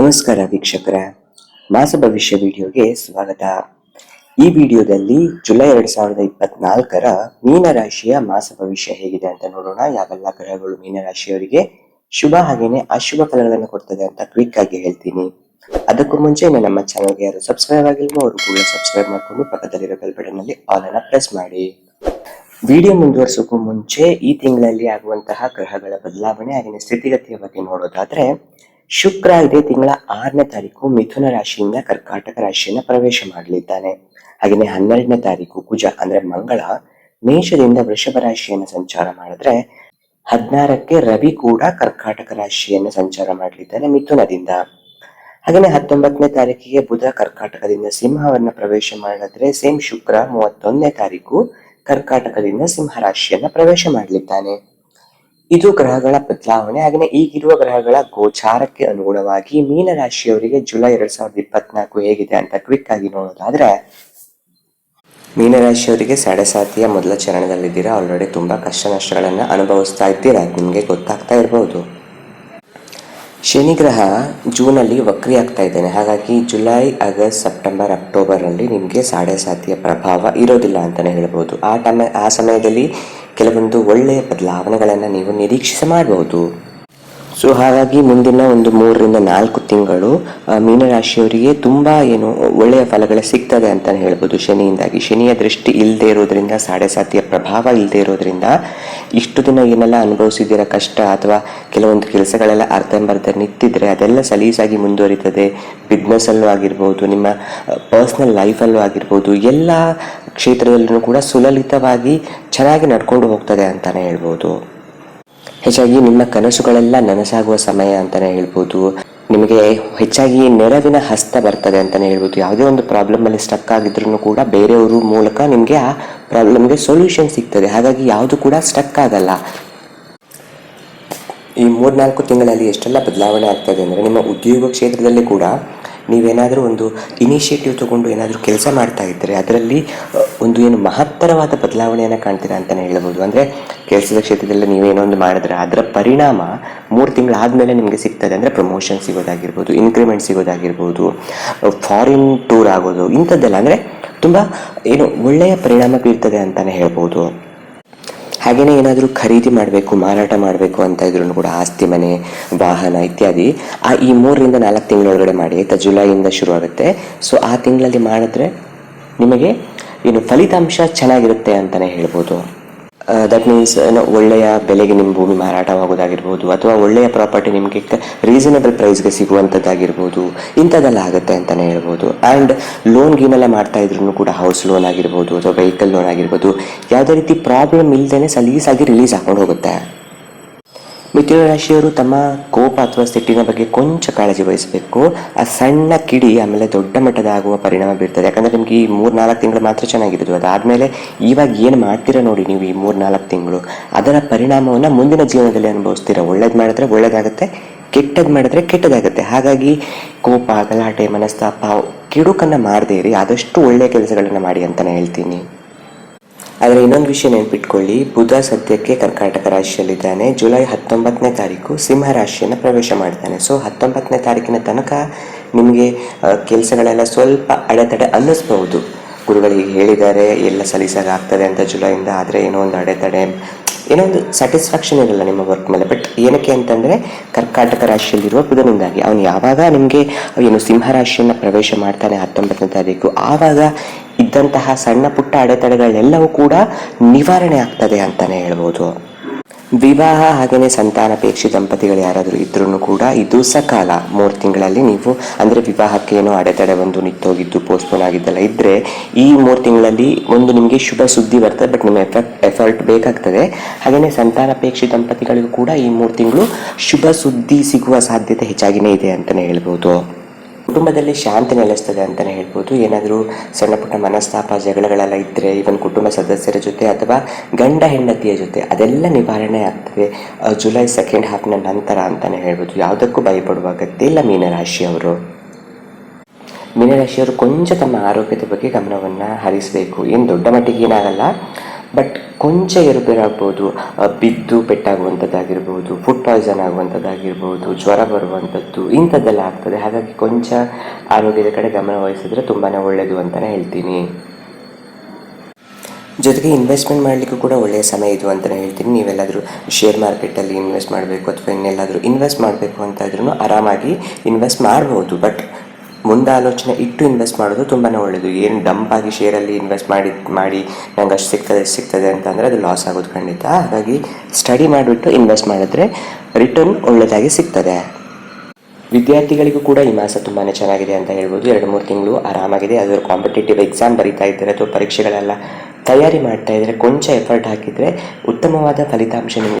ನಮಸ್ಕಾರ ವೀಕ್ಷಕರ. ಮಾಸ ಭವಿಷ್ಯ ವಿಡಿಯೋಗೆ ಸ್ವಾಗತ. ಈ ವಿಡಿಯೋದಲ್ಲಿ ಜುಲೈ ಎರಡ್ ಸಾವಿರದ ಇಪ್ಪತ್ನಾಲ್ಕರ ಮೀನರಾಶಿಯ ಮಾಸ ಭವಿಷ್ಯ ಹೇಗಿದೆ ಅಂತ ನೋಡೋಣ. ಯಾವೆಲ್ಲ ಗ್ರಹಗಳು ಮೀನರಾಶಿಯವರಿಗೆ ಶುಭ ಹಾಗೇನೆ ಅಶುಭ ಫಲಗಳನ್ನು ಕೊಡ್ತದೆ ಅಂತ ಕ್ವಿಕ್ ಆಗಿ ಹೇಳ್ತೀನಿ. ಅದಕ್ಕೂ ಮುಂಚೆ ನಮ್ಮ ಚಾನಲ್ಗೆ ಯಾರು ಸಬ್ಸ್ಕ್ರೈಬ್ ಆಗಿಲ್ವೋ ಅವರು ಕೂಡ ಸಬ್ಸ್ಕ್ರೈಬ್ ಮಾಡಿಕೊಂಡು ಪಕ್ಕದಲ್ಲಿರೋ ಬೆಲ್ ಬಟನ್ ಅಲ್ಲಿ ಆಲ್ ಅನ್ನ ಪ್ರೆಸ್ ಮಾಡಿ. ವಿಡಿಯೋ ಮುಂದುವರಿಸೋಕ್ಕೂ ಮುಂಚೆ ಈ ತಿಂಗಳಲ್ಲಿ ಆಗುವಂತಹ ಗ್ರಹಗಳ ಬದಲಾವಣೆ ಹಾಗೆ ಸ್ಥಿತಿಗತಿಯ ಬಗ್ಗೆ ನೋಡೋದಾದ್ರೆ ಶುಕ್ರ ಇದೇ ತಿಂಗಳ ಆರನೇ ತಾರೀಕು ಮಿಥುನ ರಾಶಿಯಿಂದ ಕರ್ಕಾಟಕ ರಾಶಿಯನ್ನ ಪ್ರವೇಶ ಮಾಡಲಿದ್ದಾನೆ. ಹಾಗೆಯೇ ಹನ್ನೆರಡನೇ ತಾರೀಕು ಕುಜ ಅಂದ್ರೆ ಮಂಗಳ, ಮೇಷದಿಂದ ವೃಷಭ ರಾಶಿಯನ್ನು ಸಂಚಾರ ಮಾಡಿದ್ರೆ ಹದಿನಾರಕ್ಕೆ ರವಿ ಕೂಡ ಕರ್ಕಾಟಕ ರಾಶಿಯನ್ನು ಸಂಚಾರ ಮಾಡಲಿದ್ದಾನೆ ಮಿಥುನದಿಂದ. ಹಾಗೆಯೇ ಹತ್ತೊಂಬತ್ತನೇ ತಾರೀಕಿಗೆ ಬುಧ ಕರ್ಕಾಟಕದಿಂದ ಸಿಂಹವನ್ನ ಪ್ರವೇಶ ಮಾಡಿದ್ರೆ ಸೇಮ್ ಶುಕ್ರ, ಮೂವತ್ತೊಂದನೇ ತಾರೀಕು ಕರ್ಕಾಟಕದಿಂದ ಸಿಂಹ ರಾಶಿಯನ್ನ ಪ್ರವೇಶ ಮಾಡಲಿದ್ದಾನೆ. ಇದು ಗ್ರಹಗಳ ಬದಲಾವಣೆ. ಹಾಗೆ ಈಗಿರುವ ಗ್ರಹಗಳ ಗೋಚಾರಕ್ಕೆ ಅನುಗುಣವಾಗಿ ಮೀನ ರಾಶಿಯವರಿಗೆ ಜುಲೈ ಎರಡ್ ಸಾವಿರದ ಇಪ್ಪತ್ನಾಲ್ಕು ಹೇಗಿದೆ ಅಂತ ಕ್ವಿಕ್ ಆಗಿ ನೋಡೋದಾದ್ರೆ, ಮೀನರಾಶಿಯವರಿಗೆ ಸಡೆಸಾತಿಯ ಮೊದಲ ಚರಣದಲ್ಲಿದ್ದೀರಾ? ಆಲ್ರೆಡಿ ತುಂಬಾ ಕಷ್ಟ ನಷ್ಟಗಳನ್ನು ಅನುಭವಿಸ್ತಾ ಇದ್ದೀರಾ? ನಿಮಗೆ ಗೊತ್ತಾಗ್ತಾ ಇರಬಹುದು ಶನಿ ಗ್ರಹ ಜೂನಲ್ಲಿ ವಕ್ರಿ ಆಗ್ತಾ ಇದ್ದಾನೆ. ಹಾಗಾಗಿ ಜುಲೈ, ಆಗಸ್ಟ್, ಸೆಪ್ಟೆಂಬರ್, ಅಕ್ಟೋಬರ್ ಅಲ್ಲಿ ನಿಮಗೆ ಸಾಡೆ ಸಾತಿಯ ಪ್ರಭಾವ ಇರೋದಿಲ್ಲ ಅಂತಾನೆ ಹೇಳ್ಬೋದು. ಆ ಟೈಮ್ ಆ ಸಮಯದಲ್ಲಿ ಕೆಲವೊಂದು ಒಳ್ಳೆಯ ಬದಲಾವಣೆಗಳನ್ನು ನೀವು ನಿರೀಕ್ಷಿಸ ಮಾಡಬಹುದು. ಸೊ, ಹಾಗಾಗಿ ಮುಂದಿನ ಒಂದು ಮೂರರಿಂದ ನಾಲ್ಕು ತಿಂಗಳು ಮೀನರಾಶಿಯವರಿಗೆ ತುಂಬಾ ಏನು ಒಳ್ಳೆಯ ಫಲಗಳು ಸಿಗ್ತದೆ ಅಂತ ಹೇಳ್ಬೋದು. ಶನಿಯಿಂದಾಗಿ ಶನಿಯ ದೃಷ್ಟಿ ಇಲ್ಲದೆ ಇರೋದ್ರಿಂದ ಸಾಡೆ ಸಾತಿಯ ಪ್ರಭಾವ ಇಲ್ಲದೆ ಇರೋದ್ರಿಂದ ಇಷ್ಟು ದಿನ ಏನೆಲ್ಲ ಅನುಭವಿಸಿದಿರ ಕಷ್ಟ ಅಥವಾ ಕೆಲವೊಂದು ಕೆಲಸಗಳೆಲ್ಲ ಅರ್ಧಂಬರ್ಧ ನಿಂತಿದ್ರೆ ಅದೆಲ್ಲ ಸಲೀಸಾಗಿ ಮುಂದುವರಿತದೆ. ಬಿಸ್ನೆಸ್ ಅಲ್ಲೂ ಆಗಿರ್ಬೋದು, ನಿಮ್ಮ ಪರ್ಸ್ನಲ್ ಲೈಫಲ್ಲೂ ಆಗಿರ್ಬೋದು, ಎಲ್ಲ ಕ್ಷೇತ್ರದಲ್ಲೂ ಕೂಡ ಸುಲಲಿತವಾಗಿ ಚೆನ್ನಾಗಿ ನಡ್ಕೊಂಡು ಹೋಗ್ತದೆ ಅಂತಾನೆ ಹೇಳ್ಬೋದು. ಹೆಚ್ಚಾಗಿ ನಿಮ್ಮ ಕನಸುಗಳೆಲ್ಲ ನನಸಾಗುವ ಸಮಯ ಅಂತಾನೆ ಹೇಳ್ಬೋದು. ನಿಮಗೆ ಹೆಚ್ಚಾಗಿ ನೆರವಿನ ಹಸ್ತ ಬರ್ತದೆ ಅಂತಾನೆ ಹೇಳ್ಬೋದು. ಯಾವುದೇ ಒಂದು ಪ್ರಾಬ್ಲಮ್ ಅಲ್ಲಿ ಸ್ಟಕ್ ಆಗಿದ್ರು ಕೂಡ ಬೇರೆಯವರು ಮೂಲಕ ನಿಮಗೆ ಆ ಪ್ರಾಬ್ಲಮ್ಗೆ ಸೊಲ್ಯೂಷನ್ ಸಿಗ್ತದೆ. ಹಾಗಾಗಿ ಯಾವುದು ಕೂಡ ಸ್ಟಕ್ ಆಗಲ್ಲ. ಈ ಮೂರ್ನಾಲ್ಕು ತಿಂಗಳಲ್ಲಿ ಎಷ್ಟೆಲ್ಲ ಬದಲಾವಣೆ ಆಗ್ತದೆ ಅಂದರೆ ನಿಮ್ಮ ಉದ್ಯೋಗ ಕ್ಷೇತ್ರದಲ್ಲಿ ಕೂಡ ನೀವೇನಾದರೂ ಒಂದು ಇನಿಷಿಯೇಟಿವ್ ತಗೊಂಡು ಏನಾದರೂ ಕೆಲಸ ಮಾಡ್ತಾ ಇದ್ದರೆ ಅದರಲ್ಲಿ ಒಂದು ಏನು ಮಹತ್ತರವಾದ ಬದಲಾವಣೆಯನ್ನು ಕಾಣ್ತೀರಾ ಅಂತಲೇ ಹೇಳ್ಬೋದು. ಅಂದರೆ ಕೆಲಸದ ಕ್ಷೇತ್ರದಲ್ಲಿ ನೀವೇನೋ ಒಂದು ಮಾಡಿದ್ರೆ ಅದರ ಪರಿಣಾಮ ಮೂರು ತಿಂಗಳಾದಮೇಲೆ ನಿಮಗೆ ಸಿಗ್ತದೆ. ಅಂದರೆ ಪ್ರಮೋಷನ್ ಸಿಗೋದಾಗಿರ್ಬೋದು ಇನ್ಕ್ರಿಮೆಂಟ್ ಸಿಗೋದಾಗಿರ್ಬೋದು ಫಾರಿನ್ ಟೂರ್ ಆಗೋದು, ಇಂಥದ್ದೆಲ್ಲ. ಅಂದರೆ ತುಂಬ ಏನು ಒಳ್ಳೆಯ ಪರಿಣಾಮ ಬೀರ್ತದೆ ಅಂತಲೇ ಹೇಳ್ಬೋದು. ಹಾಗೆಯೇ ಏನಾದರೂ ಖರೀದಿ ಮಾಡಬೇಕು, ಮಾರಾಟ ಮಾಡಬೇಕು ಅಂತ ಇದ್ರೂ ಕೂಡ ಆಸ್ತಿ, ಮನೆ, ವಾಹನ ಇತ್ಯಾದಿ, ಆ ಈ ಮೂರರಿಂದ ನಾಲ್ಕು ತಿಂಗಳೊಳಗಡೆ ಮಾಡಿ, ಆಯಿತಾ? ಜುಲೈಯಿಂದ ಶುರು ಆಗುತ್ತೆ. ಸೊ ಆ ತಿಂಗಳಲ್ಲಿ ಮಾಡಿದ್ರೆ ನಿಮಗೆ ಏನು ಫಲಿತಾಂಶ ಚೆನ್ನಾಗಿರುತ್ತೆ ಅಂತಲೇ ಹೇಳ್ಬೋದು. ದಟ್ ಮೀನ್ಸ್ ಏನೋ ಒಳ್ಳೆಯ ಬೆಲೆಗೆ ನಿಮ್ಮ ಭೂಮಿ ಮಾರಾಟವಾಗೋದಾಗಿರ್ಬೋದು, ಅಥವಾ ಒಳ್ಳೆಯ ಪ್ರಾಪರ್ಟಿ ನಿಮಗೆ ರೀಸನಬಲ್ ಪ್ರೈಸ್ಗೆ ಸಿಗುವಂಥದ್ದಾಗಿರ್ಬೋದು, ಇಂಥದ್ದೆಲ್ಲ ಆಗುತ್ತೆ ಅಂತಲೇ ಹೇಳ್ಬೋದು. ಆ್ಯಂಡ್ ಲೋನ್ ಗೀನೆಲ್ಲ ಮಾಡ್ತಾ ಇದ್ರು ಕೂಡ ಹೌಸ್ ಲೋನ್ ಆಗಿರ್ಬೋದು, ಅಥವಾ ವೆಹಿಕಲ್ ಲೋನ್ ಆಗಿರ್ಬೋದು, ಯಾವುದೇ ರೀತಿ ಪ್ರಾಬ್ಲಮ್ ಇಲ್ಲದೇ ಸಲೀಸಾಗಿ ರಿಲೀಸ್ ಹಾಕೊಂಡು ಹೋಗುತ್ತೆ ಮಿಥುನ ರಾಶಿಯವರು ತಮ್ಮ ಕೋಪ ಅಥವಾ ಸಿಟ್ಟಿನ ಬಗ್ಗೆ ಕೊಂಚ ಕಾಳಜಿ ವಹಿಸಬೇಕು. ಆ ಸಣ್ಣ ಕಿಡಿ ಆಮೇಲೆ ದೊಡ್ಡ ಮಟ್ಟದ ಆಗುವ ಪರಿಣಾಮ ಬೀರ್ತದೆ. ಯಾಕಂದ್ರೆ ನಿಮಗೆ ಈ ಮೂರು ನಾಲ್ಕು ತಿಂಗಳು ಮಾತ್ರ ಚೆನ್ನಾಗಿರೋದು ಅದಾದ್ಮೇಲೆ ಇವಾಗ ಏನು ಮಾಡ್ತೀರಾ ನೋಡಿ ನೀವು ಈ ಮೂರು ನಾಲ್ಕು ತಿಂಗಳು. ಅದರ ಪರಿಣಾಮವನ್ನು ಮುಂದಿನ ಜೀವನದಲ್ಲಿ ಅನುಭವಿಸ್ತೀರಾ. ಒಳ್ಳೇದು ಮಾಡಿದ್ರೆ ಒಳ್ಳೇದಾಗುತ್ತೆ ಕೆಟ್ಟದ್ದು ಮಾಡಿದ್ರೆ ಕೆಟ್ಟದಾಗುತ್ತೆ. ಹಾಗಾಗಿ ಕೋಪ, ಗಲಾಟೆ, ಮನಸ್ತಾಪ, ಕಿಡುಕನ್ನು ಮಾಡದೇ ಇರಿ. ಆದಷ್ಟು ಒಳ್ಳೆಯ ಕೆಲಸಗಳನ್ನು ಮಾಡಿ ಅಂತಲೇ ಹೇಳ್ತೀನಿ. ಆದರೆ ಇನ್ನೊಂದು ವಿಷಯ ನೆನ್ಪಿಟ್ಕೊಳ್ಳಿ. ಬುಧ ಸದ್ಯಕ್ಕೆ ಕರ್ನಾಟಕ ರಾಶಿಯಲ್ಲಿದ್ದಾನೆ. ಜುಲೈ ಹತ್ತೊಂಬತ್ತನೇ ತಾರೀಕು ಸಿಂಹ ರಾಶಿಯನ್ನು ಪ್ರವೇಶ ಮಾಡ್ತಾನೆ. ಸೊ, ಹತ್ತೊಂಬತ್ತನೇ ತಾರೀಕಿನ ತನಕ ನಿಮಗೆ ಕೆಲಸಗಳೆಲ್ಲ ಸ್ವಲ್ಪ ಅಡೆತಡೆ ಅನ್ನಿಸ್ಬಹುದು. ಗುರುಗಳಿಗೆ ಹೇಳಿದ್ದಾರೆ, ಎಲ್ಲ ಸಲೀಸಾಗಿ ಆಗ್ತದೆ ಅಂತ ಜುಲೈಯಿಂದ, ಆದರೆ ಏನೋ ಒಂದು ಅಡೆತಡೆ ಏನೋ ಒಂದು ಸ್ಯಾಟಿಸ್ಫ್ಯಾಕ್ಷನ್ ಇರಲ್ಲ ನಿಮ್ಮ ವರ್ಕ್ ಮೇಲೆ. ಬಟ್ ಏನಕ್ಕೆ ಅಂತಂದರೆ ಕರ್ಕಾಟಕ ರಾಶಿಯಲ್ಲಿರುವ ಬುಧನಿಂದಾಗಿ ಅವನು ಯಾವಾಗ ನಿಮಗೆ ಏನು ಸಿಂಹ ರಾಶಿಯನ್ನು ಪ್ರವೇಶ ಮಾಡ್ತಾನೆ ಹತ್ತೊಂಬತ್ತನೇ ತಾರೀಕು, ಆವಾಗ ಇದ್ದಂತಹ ಸಣ್ಣ ಪುಟ್ಟ ಅಡೆತಡೆಗಳೆಲ್ಲವೂ ಕೂಡ ನಿವಾರಣೆ ಆಗ್ತದೆ ಅಂತಾನೆ ಹೇಳ್ಬೋದು. ವಿವಾಹ ಹಾಗೆಯೇ ಸಂತಾನಪೇಕ್ಷಿ ದಂಪತಿಗಳು ಯಾರಾದರೂ ಇದ್ರೂ ಕೂಡ ಇದು ಸಕಾಲ ಮೂರು ತಿಂಗಳಲ್ಲಿ ನೀವು ಅಂದರೆ ವಿವಾಹಕ್ಕೆ ಏನೋ ಅಡೆತಡೆ ಒಂದು ನಿಂತೋಗಿದ್ದು ಪೋಸ್ಟ್ಪೋನ್ ಆಗಿದ್ದೆಲ್ಲ ಇದ್ದರೆ ಈ ಮೂರು ತಿಂಗಳಲ್ಲಿ ಒಂದು ನಿಮಗೆ ಶುಭ ಸುದ್ದಿ ಬರ್ತದೆ ಬಟ್ ನಿಮ್ಮ ಎಫೆಕ್ಟ್ ಎಫರ್ಟ್ ಬೇಕಾಗ್ತದೆ. ಹಾಗೆಯೇ ಸಂತಾನಪೇಕ್ಷಿ ದಂಪತಿಗಳಿಗೂ ಕೂಡ ಈ ಮೂರು ತಿಂಗಳು ಶುಭ ಸುದ್ದಿ ಸಿಗುವ ಸಾಧ್ಯತೆ ಹೆಚ್ಚಾಗಿನೇ ಇದೆ ಅಂತಲೇ ಹೇಳ್ಬೋದು. ಕುಟುಂಬದಲ್ಲಿ ಶಾಂತಿ ನೆಲೆಸ್ತದೆ ಅಂತಲೇ ಹೇಳ್ಬೋದು. ಏನಾದರೂ ಸಣ್ಣ ಪುಟ್ಟ ಮನಸ್ತಾಪ, ಜಗಳಗಳೆಲ್ಲ ಇದ್ದರೆ ಇವನ್ ಕುಟುಂಬ ಸದಸ್ಯರ ಜೊತೆ ಅಥವಾ ಗಂಡ ಹೆಂಡತಿಯ ಜೊತೆ, ಅದೆಲ್ಲ ನಿವಾರಣೆ ಆಗ್ತದೆ ಜುಲೈ ಸೆಕೆಂಡ್ ಹಾಫ್ನ ನಂತರ ಅಂತಲೇ ಹೇಳ್ಬೋದು. ಯಾವುದಕ್ಕೂ ಭಯಪಡುವ ಅಗತ್ಯ ಇಲ್ಲ ಮೀನರಾಶಿಯವರು ಮೀನರಾಶಿಯವರು ಕೊಂಚ ತಮ್ಮ ಆರೋಗ್ಯದ ಬಗ್ಗೆ ಗಮನವನ್ನು ಹರಿಸಬೇಕು. ಏನು ದೊಡ್ಡ ಮಟ್ಟಿಗೆ ಏನಾಗಲ್ಲ. ಬಟ್ ಕೊಂಚ ಏರುಪೇರಾಗ್ಬೋದು ಬಿದ್ದು ಪೆಟ್ಟಾಗುವಂಥದ್ದಾಗಿರ್ಬೋದು ಫುಡ್ ಪಾಯ್ಸನ್ ಆಗುವಂಥದ್ದಾಗಿರ್ಬೋದು, ಜ್ವರ ಬರುವಂಥದ್ದು, ಇಂಥದ್ದೆಲ್ಲ ಆಗ್ತದೆ. ಹಾಗಾಗಿ ಕೊಂಚ ಆರೋಗ್ಯದ ಕಡೆ ಗಮನ ವಹಿಸಿದ್ರೆ ತುಂಬಾ ಒಳ್ಳೆಯದು ಅಂತಲೇ ಹೇಳ್ತೀನಿ. ಜೊತೆಗೆ ಇನ್ವೆಸ್ಟ್ಮೆಂಟ್ ಮಾಡಲಿಕ್ಕೂ ಕೂಡ ಒಳ್ಳೆಯ ಸಮಯ ಇದು ಅಂತಲೇ ಹೇಳ್ತೀನಿ. ನೀವೆಲ್ಲಾದರೂ ಶೇರ್ ಮಾರ್ಕೆಟಲ್ಲಿ ಇನ್ವೆಸ್ಟ್ ಮಾಡಬೇಕು ಅಥವಾ ಇನ್ನೆಲ್ಲಾದರೂ ಇನ್ವೆಸ್ಟ್ ಮಾಡಬೇಕು ಅಂತ ಇದ್ರೂ ಆರಾಮಾಗಿ ಇನ್ವೆಸ್ಟ್ ಮಾಡ್ಬೋದು. ಬಟ್ ಮುಂದಾಲೋಚನೆ ಇಟ್ಟು ಇನ್ವೆಸ್ಟ್ ಮಾಡೋದು ತುಂಬಾ ಒಳ್ಳೆಯದು ಏನು ಡಂಪ್ ಆಗಿ ಶೇರಲ್ಲಿ ಇನ್ವೆಸ್ಟ್ ಮಾಡಿ ಮಾಡಿ ನಂಗೆ ಅಷ್ಟು ಸಿಗ್ತದೆ ಸಿಗ್ತದೆ ಅಂತಂದರೆ ಅದು ಲಾಸ್ ಆಗೋದು ಖಂಡಿತ. ಹಾಗಾಗಿ ಸ್ಟಡಿ ಮಾಡಿಬಿಟ್ಟು ಇನ್ವೆಸ್ಟ್ ಮಾಡಿದ್ರೆ ರಿಟರ್ನ್ ಒಳ್ಳೆಯದಾಗಿ ಸಿಗ್ತದೆ. ವಿದ್ಯಾರ್ಥಿಗಳಿಗೂ ಕೂಡ ಈ ಮಾಸ ತುಂಬಾ ಚೆನ್ನಾಗಿದೆ ಅಂತ ಹೇಳ್ಬೋದು. ಎರಡು, ಮೂರು ತಿಂಗಳು ಆರಾಮಾಗಿದೆ. ಅದರ ಕಾಂಪಿಟೇಟಿವ್ ಎಕ್ಸಾಮ್ ಬರೀತಾ ಇದ್ದಾರೆ. ಅಥವಾ ಪರೀಕ್ಷೆಗಳೆಲ್ಲ ತಯಾರಿ ಮಾಡ್ತಾ ಇದ್ದರೆ. ಕೊಂಚ ಎಫರ್ಟ್ ಹಾಕಿದರೆ ಉತ್ತಮವಾದ ಫಲಿತಾಂಶ ನಿಮಗೆ